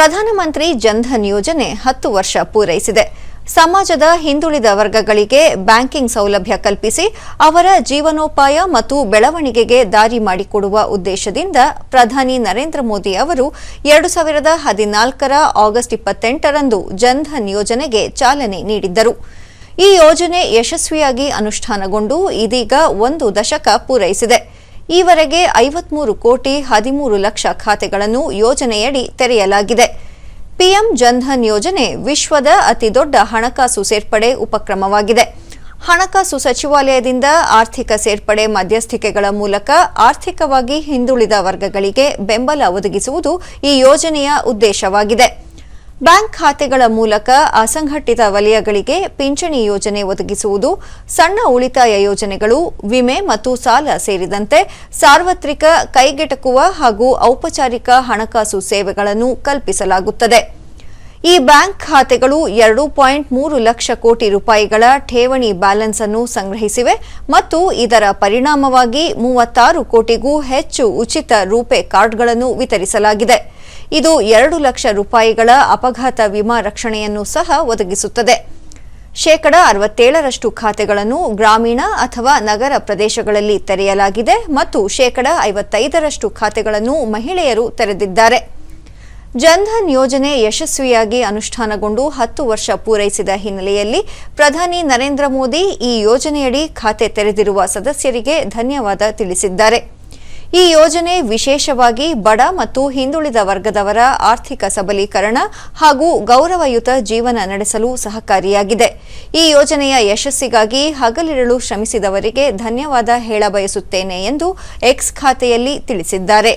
ಪ್ರಧಾನಮಂತ್ರಿ ಜನ್ಧನ್ ಯೋಜನೆ ಹತ್ತು ವರ್ಷ ಪೂರೈಸಿದೆ. ಸಮಾಜದ ಹಿಂದುಳಿದ ವರ್ಗಗಳಿಗೆ ಬ್ಯಾಂಕಿಂಗ್ ಸೌಲಭ್ಯ ಕಲ್ಪಿಸಿ ಅವರ ಜೀವನೋಪಾಯ ಮತ್ತು ಬೆಳವಣಿಗೆಗೆ ದಾರಿ ಮಾಡಿಕೊಡುವ ಉದ್ದೇಶದಿಂದ ಪ್ರಧಾನಿ ನರೇಂದ್ರ ಮೋದಿ ಅವರು ಎರಡು ಸಾವಿರದ ಹದಿನಾಲ್ಕರ ಆಗಸ್ಟ್ ಇಪ್ಪತ್ತೆಂಟರಂದು ಜನ್ಧನ್ ಯೋಜನೆಗೆ ಚಾಲನೆ ನೀಡಿದ್ದರು. ಈ ಯೋಜನೆ ಯಶಸ್ವಿಯಾಗಿ ಅನುಷ್ಠಾನಗೊಂಡು ಇದೀಗ ಒಂದು ದಶಕ ಪೂರೈಸಿದೆ. ಈವರೆಗೆ ಐವತ್ಮೂರು ಕೋಟಿ ಹದಿಮೂರು ಲಕ್ಷ ಖಾತೆಗಳನ್ನು ಯೋಜನೆಯಡಿ ತೆರೆಯಲಾಗಿದೆ. ಪಿಎಂ ಜನ್ಧನ್ ಯೋಜನೆ ವಿಶ್ವದ ಅತಿದೊಡ್ಡ ಹಣಕಾಸು ಸೇರ್ಪಡೆ ಉಪಕ್ರಮವಾಗಿದೆ. ಹಣಕಾಸು ಸಚಿವಾಲಯದಿಂದ ಆರ್ಥಿಕ ಸೇರ್ಪಡೆ ಮಧ್ಯಸ್ಥಿಕೆಗಳ ಮೂಲಕ ಆರ್ಥಿಕವಾಗಿ ಹಿಂದುಳಿದ ವರ್ಗಗಳಿಗೆ ಬೆಂಬಲ ಒದಗಿಸುವುದು ಈ ಯೋಜನೆಯ ಉದ್ದೇಶವಾಗಿದೆ. ಬ್ಯಾಂಕ್ ಖಾತೆಗಳ ಮೂಲಕ ಅಸಂಘಟಿತ ವಲಯಗಳಿಗೆ ಪಿಂಚಣಿ ಯೋಜನೆ ಒದಗಿಸುವುದು, ಸಣ್ಣ ಉಳಿತಾಯ ಯೋಜನೆಗಳು, ವಿಮೆ ಮತ್ತು ಸಾಲ ಸೇರಿದಂತೆ ಸಾರ್ವತ್ರಿಕ ಕೈಗೆಟಕುವ ಹಾಗೂ ಔಪಚಾರಿಕ ಹಣಕಾಸು ಸೇವೆಗಳನ್ನು ಕಲ್ಪಿಸಲಾಗುತ್ತದೆ. ಈ ಬ್ಯಾಂಕ್ ಖಾತೆಗಳು ಎರಡು ಪಾಯಿಂಟ್ ಮೂರು ಲಕ್ಷ ಕೋಟಿ ರೂಪಾಯಿಗಳ ಠೇವಣಿ ಬ್ಯಾಲೆನ್ಸ್ ಅನ್ನು ಸಂಗ್ರಹಿಸಿವೆ ಮತ್ತು ಇದರ ಪರಿಣಾಮವಾಗಿ ಮೂವತ್ತಾರು ಕೋಟಿಗೂ ಹೆಚ್ಚು ಉಚಿತ ರೂಪೆ ಕಾರ್ಡ್ಗಳನ್ನು ವಿತರಿಸಲಾಗಿದೆ. ಇದು ಎರಡು ಲಕ್ಷ ರೂಪಾಯಿಗಳ ಅಪಘಾತ ವಿಮಾ ರಕ್ಷಣೆಯನ್ನು ಸಹ ಒದಗಿಸುತ್ತದೆ. ಶೇಕಡ ಅರವತ್ತೇಳರಷ್ಟು ಖಾತೆಗಳನ್ನು ಗ್ರಾಮೀಣ ಅಥವಾ ನಗರ ಪ್ರದೇಶಗಳಲ್ಲಿ ತೆರೆಯಲಾಗಿದೆ ಮತ್ತು ಶೇಕಡ ಐವತ್ತೈದರಷ್ಟು ಖಾತೆಗಳನ್ನು ಮಹಿಳೆಯರು ತೆರೆದಿದ್ದಾರೆ. ಜನ್ಧನ್ ಯೋಜನೆ ಯಶಸ್ವಿಯಾಗಿ ಅನುಷ್ಠಾನಗೊಂಡು ಹತ್ತು ವರ್ಷ ಪೂರೈಸಿದ ಹಿನ್ನೆಲೆಯಲ್ಲಿ ಪ್ರಧಾನಿ ನರೇಂದ್ರ ಮೋದಿ ಈ ಯೋಜನೆಯಡಿ ಖಾತೆ ತೆರೆದಿರುವ ಸದಸ್ಯರಿಗೆ ಧನ್ಯವಾದ ತಿಳಿಸಿದ್ದಾರೆ. ಈ ಯೋಜನೆ ವಿಶೇಷವಾಗಿ ಬಡ ಮತ್ತು ಹಿಂದುಳಿದ ವರ್ಗದವರ ಆರ್ಥಿಕ ಸಬಲೀಕರಣ ಹಾಗೂ ಗೌರವಯುತ ಜೀವನ ನಡೆಸಲು ಸಹಕಾರಿಯಾಗಿದೆ. ಈ ಯೋಜನೆಯ ಯಶಸ್ಸಿಗಾಗಿ ಹಗಲಿರಳು ಶ್ರಮಿಸಿದವರಿಗೆ ಧನ್ಯವಾದ ಹೇಳಬಯಸುತ್ತೇನೆ ಎಂದು ಎಕ್ಸ್ ಖಾತೆಯಲ್ಲಿ ತಿಳಿಸಿದ್ದಾರೆ.